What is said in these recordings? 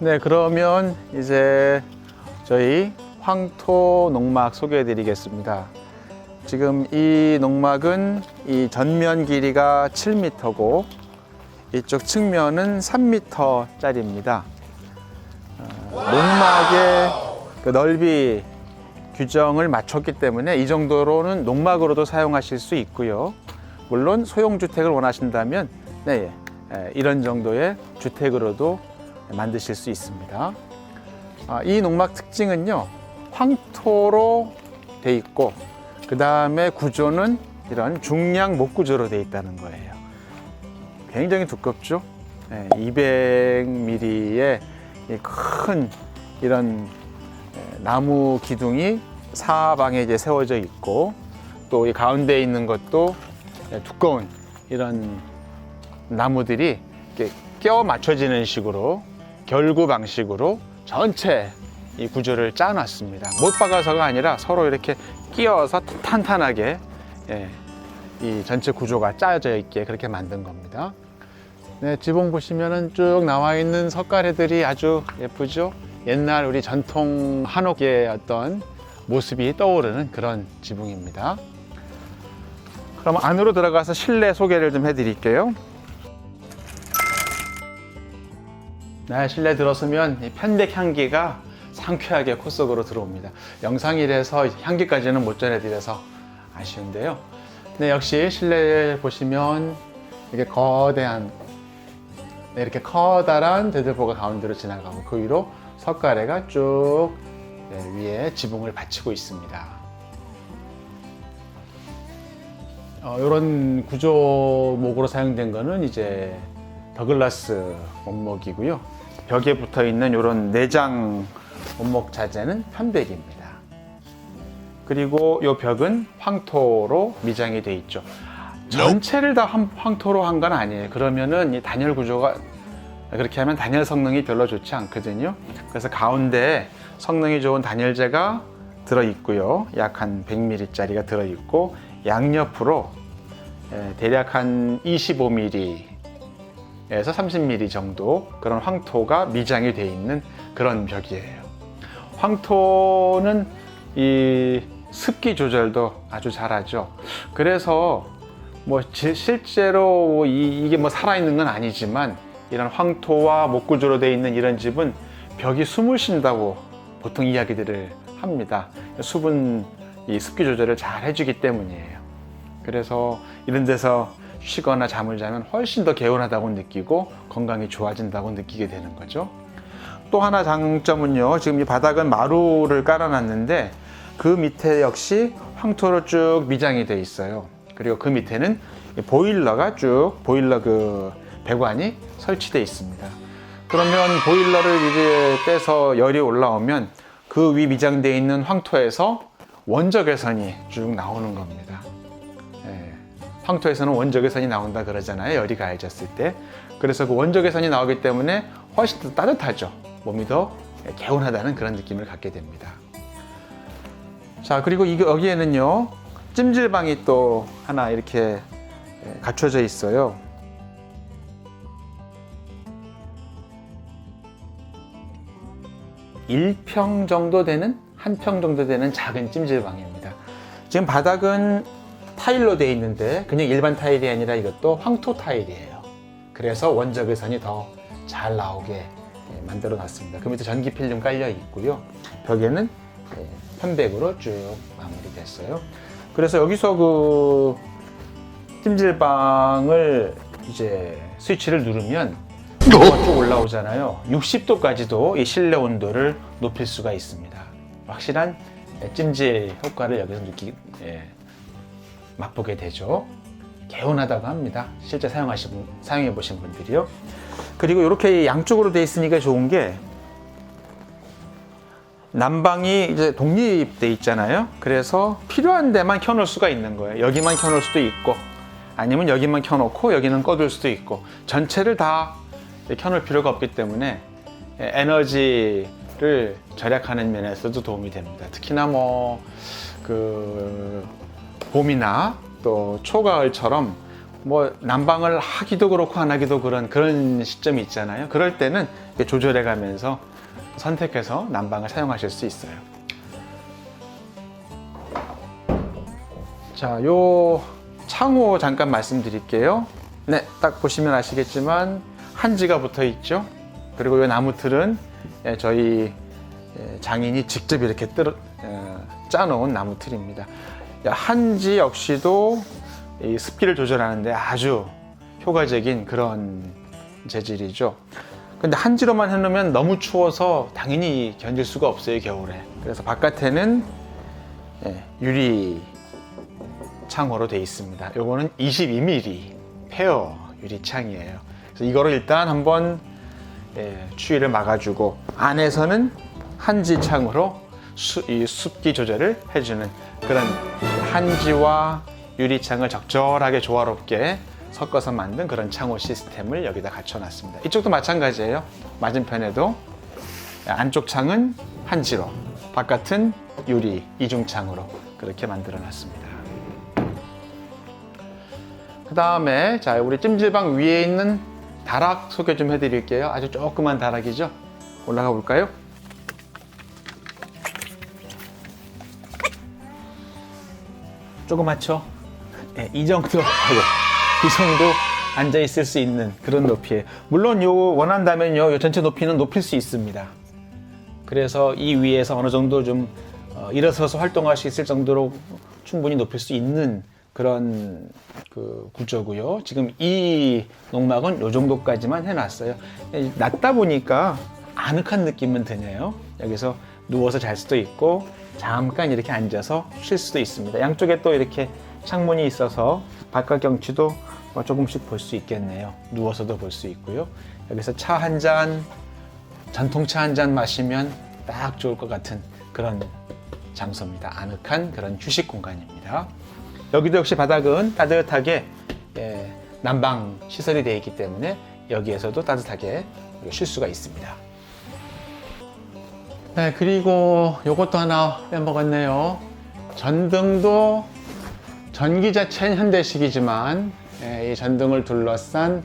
네, 그러면 이제 저희 황토 농막 소개해 드리겠습니다. 지금 이 농막은 이 전면 길이가 7m고 이쪽 측면은 3m짜리입니다. 농막의 그 넓이 규정을 맞췄기 때문에 이 정도로는 농막으로도 사용하실 수 있고요. 물론 소형 주택을 원하신다면 네, 예, 이런 정도의 주택으로도 만드실 수 있습니다. 아, 이 농막 특징은요, 황토로 돼 있고, 그 다음에 구조는 이런 중량 목 구조로 돼 있다는 거예요. 굉장히 두껍죠? 200mm의 큰 이런 예, 나무 기둥이 사방에 이제 세워져 있고, 또 이 가운데 있는 것도 예, 두꺼운 이런 나무들이 이렇게 껴 맞춰지는 식으로 결구 방식으로 전체 이 구조를 짜놨습니다. 못 박아서가 아니라 서로 이렇게 끼어서 탄탄하게 예, 이 전체 구조가 짜여져 있게 그렇게 만든 겁니다. 네, 지붕 보시면은 쭉 나와 있는 석가래들이 아주 예쁘죠. 옛날 우리 전통 한옥의 어떤 모습이 떠오르는 그런 지붕입니다. 그럼 안으로 들어가서 실내 소개를 좀 해드릴게요. 네, 실내 들어서면 이 편백 향기가 상쾌하게 코 속으로 들어옵니다. 영상이라서 향기까지는 못 전해드려서 아쉬운데요. 네, 역시 실내에 보시면 이렇게 거대한 네, 이렇게 커다란 대들보가 가운데로 지나가고 그 위로 석가래가 쭉 네, 위에 지붕을 받치고 있습니다. 이런 구조목으로 사용된 거는 이제 더글라스 원목이고요. 벽에 붙어 있는 이런 내장 원목 자재는 편백입니다. 그리고 이 벽은 황토로 미장이 돼 있죠. 전체를 다 황- 황토로 한 건 아니에요. 그러면은 이 단열 구조가 그렇게 하면 단열 성능이 별로 좋지 않거든요. 그래서 가운데 성능이 좋은 단열재가 들어 있고요. 약 한 100mm짜리가 들어 있고 양옆으로 예, 대략 한 25mm 에서 30mm 정도 그런 황토가 미장이 되어 있는 그런 벽이에요. 황토는 이 습기 조절도 아주 잘하죠. 그래서 뭐 지- 실제로 이, 이게 뭐 살아있는 건 아니지만 이런 황토와 목구조로 되어 있는 이런 집은 벽이 숨을 쉰다고 보통 이야기들을 합니다. 수분 이 습기 조절을 잘 해주기 때문이에요. 그래서 이런 데서 쉬거나 잠을 자면 훨씬 더 개운하다고 느끼고 건강이 좋아진다고 느끼게 되는 거죠. 또 하나 장점은요. 지금 이 바닥은 마루를 깔아놨는데 그 밑에 역시 황토로 쭉 미장이 돼 있어요. 그리고 그 밑에는 이 보일러가 쭉 보일러 그 배관이 설치돼 있습니다. 그러면 보일러를 이제 떼서 열이 올라오면 그 위 미장되어 있는 황토에서 원적외선이 쭉 나오는 겁니다. 예. 황토에서는 원적외선이 나온다 그러잖아요. 열이 가해졌을 때. 그래서 그 원적외선이 나오기 때문에 훨씬 더 따뜻하죠. 몸이 더 개운하다는 그런 느낌을 갖게 됩니다. 자, 그리고 이 여기에는요. 찜질방이 또 하나 이렇게 예, 갖춰져 있어요. 일평 정도 되는 한 평 정도 되는 작은 찜질방입니다. 지금 바닥은 타일로 되어 있는데 그냥 일반 타일이 아니라 이것도 황토 타일이에요. 그래서 원적외선이 더 잘 나오게 예, 만들어 놨습니다. 그 밑에 전기 필름 깔려 있고요. 벽에는 예, 편백으로 쭉 마무리됐어요. 그래서 여기서 그 찜질방을 이제 스위치를 누르면 온도가 쭉 올라오잖아요. 60도까지도 이 실내 온도를 높일 수가 있습니다. 확실한 찜질 효과를 여기서 느끼 예, 맛보게 되죠. 개운하다고 합니다. 실제 사용하신 분, 사용해 보신 분들이요. 그리고 이렇게 양쪽으로 돼 있으니까 좋은 게 난방이 이제 독립돼 있잖아요. 그래서 필요한 데만 켜놓을 수가 있는 거예요. 여기만 켜놓을 수도 있고, 아니면 여기만 켜놓고 여기는 꺼둘 수도 있고, 전체를 다 켜놓을 필요가 없기 때문에 에너지를 절약하는 면에서도 도움이 됩니다. 특히나 뭐 그 봄이나 또 초가을처럼 뭐 난방을 하기도 그렇고 안 하기도 그런 그런 시점이 있잖아요. 그럴 때는 조절해 가면서 선택해서 난방을 사용하실 수 있어요. 자, 요 창호 잠깐 말씀드릴게요. 네, 딱 보시면 아시겠지만 한지가 붙어 있죠. 그리고 이 나무 틀은 예, 저희 예, 장인이 직접 이렇게 뜰, 어, 짜놓은 나무 틀입니다. 야, 한지 역시도 이 습기를 조절하는데 아주 효과적인 그런 재질이죠. 근데 한지로만 해놓으면 너무 추워서 당연히 견딜 수가 없어요 겨울에. 그래서 바깥에는 예, 유리 창호로 되어 있습니다. 요거는 22mm 페어 유리창이에요. 그래서 이거를 일단 한번 예, 추위를 막아주고 안에서는 한지 창으로 수, 이 습기 조절을 해주는 그런 한지와 유리창을 적절하게 조화롭게 섞어서 만든 그런 창호 시스템을 여기다 갖춰놨습니다. 이쪽도 마찬가지예요. 맞은편에도 안쪽 창은 한지로, 바깥은 유리 이중창으로 그렇게 만들어놨습니다. 그 다음에 자 우리 찜질방 위에 있는 다락 소개 좀 해드릴게요. 아주 조그만 다락이죠. 올라가 볼까요? 조그맣죠? 네, 이 정도, 아이고, 이 정도 앉아 있을 수 있는 그런 높이에. 물론 요 원한다면요, 요 전체 높이는 높일 수 있습니다. 그래서 이 위에서 어느 정도 좀 어, 일어서서 활동할 수 있을 정도로 충분히 높일 수 있는 그런 그 구조고요. 지금 이 농막은 요 정도까지만 해놨어요. 낮다 보니까 아늑한 느낌은 드네요. 여기서 누워서 잘 수도 있고 잠깐 이렇게 앉아서 쉴 수도 있습니다. 양쪽에 또 이렇게 창문이 있어서 바깥 경치도 뭐 조금씩 볼 수 있겠네요. 누워서도 볼 수 있고요. 여기서 차 한 잔, 전통차 한 잔 마시면 딱 좋을 것 같은 그런 장소입니다. 아늑한 그런 휴식 공간입니다. 여기도 역시 바닥은 따뜻하게 예, 난방 시설이 되어 있기 때문에 여기에서도 따뜻하게 쉴 수가 있습니다. 네, 그리고 요것도 하나 빼먹었네요. 전등도 전기 자체는 현대식이지만 예, 이 전등을 둘러싼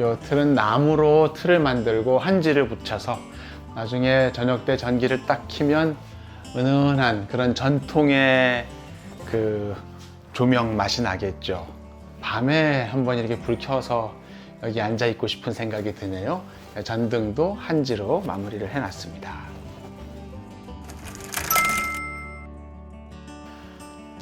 요 틀은 나무로 틀을 만들고 한지를 붙여서 나중에 저녁 때 전기를 딱 키면 은은한 그런 전통의 그 조명 맛이 나겠죠. 밤에 한번 이렇게 불 켜서 여기 앉아 있고 싶은 생각이 드네요. 전등도 한지로 마무리를 해놨습니다.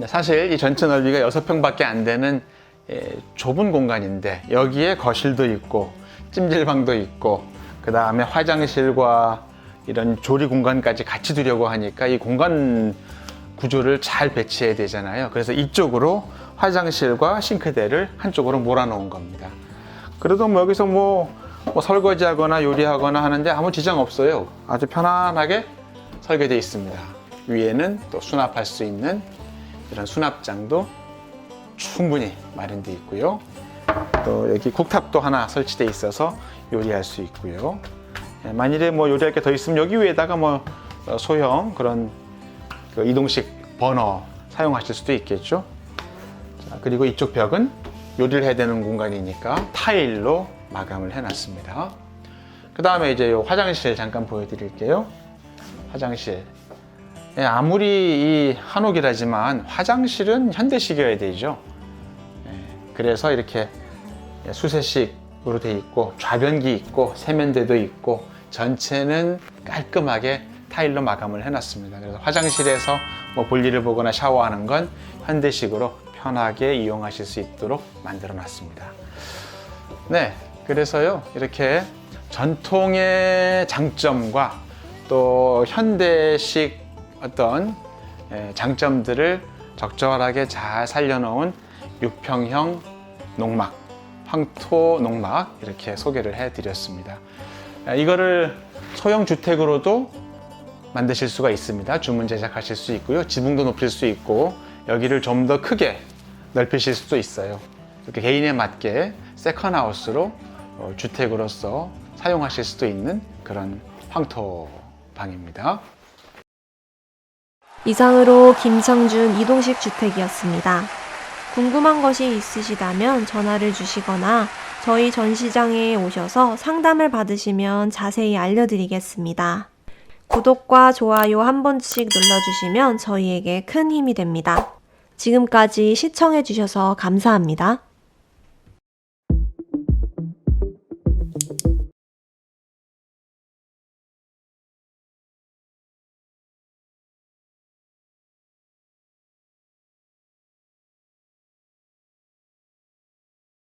사실 이 전체 넓이가 6평밖에 안 되는 예, 좁은 공간인데 여기에 거실도 있고 찜질방도 있고 그 다음에 화장실과 이런 조리 공간까지 같이 두려고 하니까 이 공간 구조를 잘 배치해야 되잖아요. 그래서 이쪽으로 화장실과 싱크대를 한쪽으로 몰아놓은 겁니다. 그래도 뭐 여기서 뭐, 뭐 설거지하거나 요리하거나 하는데 아무 지장 없어요. 아주 편안하게 설계되어 있습니다. 위에는 또 수납할 수 있는 이런 수납장도 충분히 마련되어 있고요. 또 여기 국탑도 하나 설치되어 있어서 요리할 수 있고요. 예, 만일에 뭐 요리할 게 더 있으면 여기 위에다가 뭐 어, 소형 그런 그 이동식 버너 사용하실 수도 있겠죠. 자, 그리고 이쪽 벽은 요리를 해야 되는 공간이니까 타일로 마감을 해놨습니다. 그 다음에 이제 요 화장실 잠깐 보여드릴게요. 화장실. 예, 아무리 이 한옥이라지만 화장실은 현대식이어야 되죠. 예, 그래서 이렇게 수세식으로 돼 있고 좌변기 있고 세면대도 있고 전체는 깔끔하게 타일로 마감을 해놨습니다. 그래서 화장실에서 뭐 볼일을 보거나 샤워하는 건 현대식으로 편하게 이용하실 수 있도록 만들어 놨습니다. 네, 그래서요 이렇게 전통의 장점과 또 현대식 어떤 예, 장점들을 적절하게 잘 살려놓은 육평형 농막, 황토 농막 이렇게 소개를 해드렸습니다. 예, 이거를 소형 주택으로도 만드실 수가 있습니다. 주문 제작하실 수 있고요. 지붕도 높일 수 있고 여기를 좀 더 크게 넓히실 수도 있어요. 이렇게 개인에 맞게 세컨하우스로 어, 주택으로서 사용하실 수도 있는 그런 황토 방입니다. 이상으로 김창준 이동식 주택이었습니다. 궁금한 것이 있으시다면 전화를 주시거나 저희 전시장에 오셔서 상담을 받으시면 자세히 알려드리겠습니다. 구독과 좋아요 한 번씩 눌러주시면 저희에게 큰 힘이 됩니다. 지금까지 시청해주셔서 감사합니다.